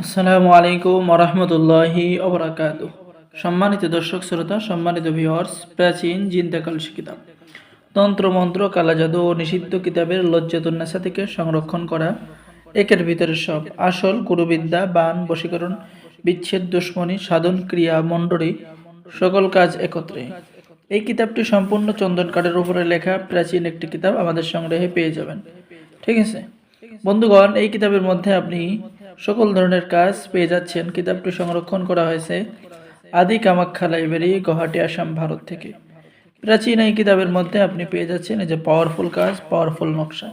আসসালামু আলাইকুম রহমতুল্লাহি অবরাকাত সম্মানিত দর্শক, শ্রোতা, সম্মানিত ভিওয়ার্স প্রাচীন জিন্দাকাল কিতাব। তন্ত্র, মন্ত্র কালা জাদু ও নিষিদ্ধ কিতাবের লজ্জাতুন্নাসা থেকে সংরক্ষণ করা, একের ভিতরে সব আসল গুরুবিদ্যা, বান, বশীকরণ, বিচ্ছেদ, দুশ্মনী, সাধন, ক্রিয়া, মণ্ডলী, সকল কাজ একত্রে। এই কিতাবটি সম্পূর্ণ চন্দন কাঠের উপরে লেখা প্রাচীন একটি কিতাব আমাদের সংগ্রহে পেয়ে যাবেন। ঠিক আছে? বন্ধুগণ, এই কিতাবের মধ্যে আপনি সকল ধরনের কাজ পেয়ে যাচ্ছেন কিতাবটি সংরক্ষণ করা হয়েছে আদি কামাখ্যা লাইব্রেরি, গুয়াহাটি, আসাম, ভারত থেকে। প্রাচীন এই কিতাবের মধ্যে আপনি পেয়ে যাচ্ছেন এই যে পাওয়ারফুল কাজ পাওয়ারফুল নকশা।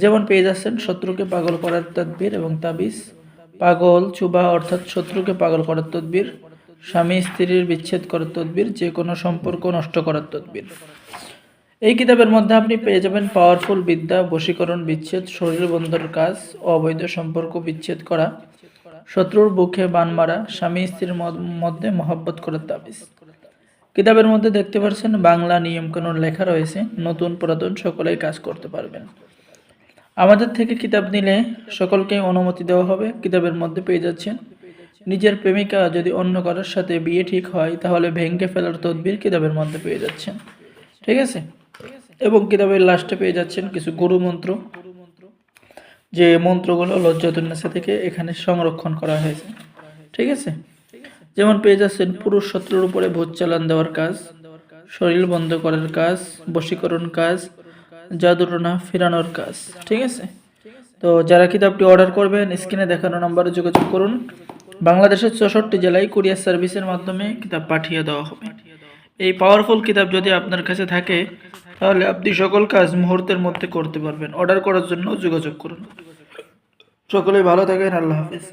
যেমন পেয়ে যাচ্ছেন শত্রুকে পাগল করার তদবির এবং তাবিজ, পাগল, চুবা অর্থাৎ শত্রুকে পাগল করার তদবির, স্বামী স্ত্রীর বিচ্ছেদ করার তদবির যে কোনো সম্পর্ক নষ্ট করার তদবির। এই কিতাবের মধ্যে আপনি পেয়ে যাবেন পাওয়ারফুল বিদ্যা, বশীকরণ, বিচ্ছেদ, শরীর বন্ধর কাজ, অবৈধ সম্পর্ক, বিচ্ছেদ করা, শত্রুর বুকে বান মারা, স্বামী স্ত্রীর মধ্যে মহব্বত করার তাবিজ। কিতাবের মধ্যে দেখতে পাচ্ছেন বাংলা নিয়মকানুন লেখা রয়েছে, নতুন পুরাতন সকলেই কাজ করতে পারবেন। আমাদের থেকে কিতাব নিলে সকলকে অনুমতি দেওয়া হবে, কিতাবের মধ্যে পেয়ে যাচ্ছেন। নিজের প্রেমিকা যদি অন্য কারোর সাথে বিয়ে ঠিক হয়, তাহলে ভেঙ্গে ফেলার তদবির কিতাবের মধ্যে পেয়ে যাচ্ছেন। ঠিক আছে? এবং কিতাবের লাস্টে পেয়ে যাচ্ছেন কিছু গুরু মন্ত্র। যে মন্ত্রগুলো লজ্জাতুন্নাসা থেকে এখানে সংরক্ষণ করা হয়েছে। ঠিক আছে? যেমন পেয়ে যাচ্ছেন পুরুষ শত্রুর উপরে ভোজ চালান দেওয়ার কাজ, শরীর বন্ধ করার কাজ, বশীকরণ কাজ, জাদুটনা ফেরানোর কাজ। ঠিক আছে? তো যারা কিতাবটি অর্ডার করবেন, স্ক্রিনে দেখানো নম্বরে যোগাযোগ করুন। বাংলাদেশের চৌষট্টি জেলায় কুরিয়ার সার্ভিসের মাধ্যমে কিতাব পাঠিয়ে দেওয়া হবে। এই পাওয়ারফুল কিতাব যদি আপনার কাছে থাকে, তাহলে আপনি সকল কাজ মুহূর্তের মধ্যে করতে পারবেন। অর্ডার করার জন্য যোগাযোগ করুন। সকলেই ভালো থাকেন, আল্লাহ হাফিজ।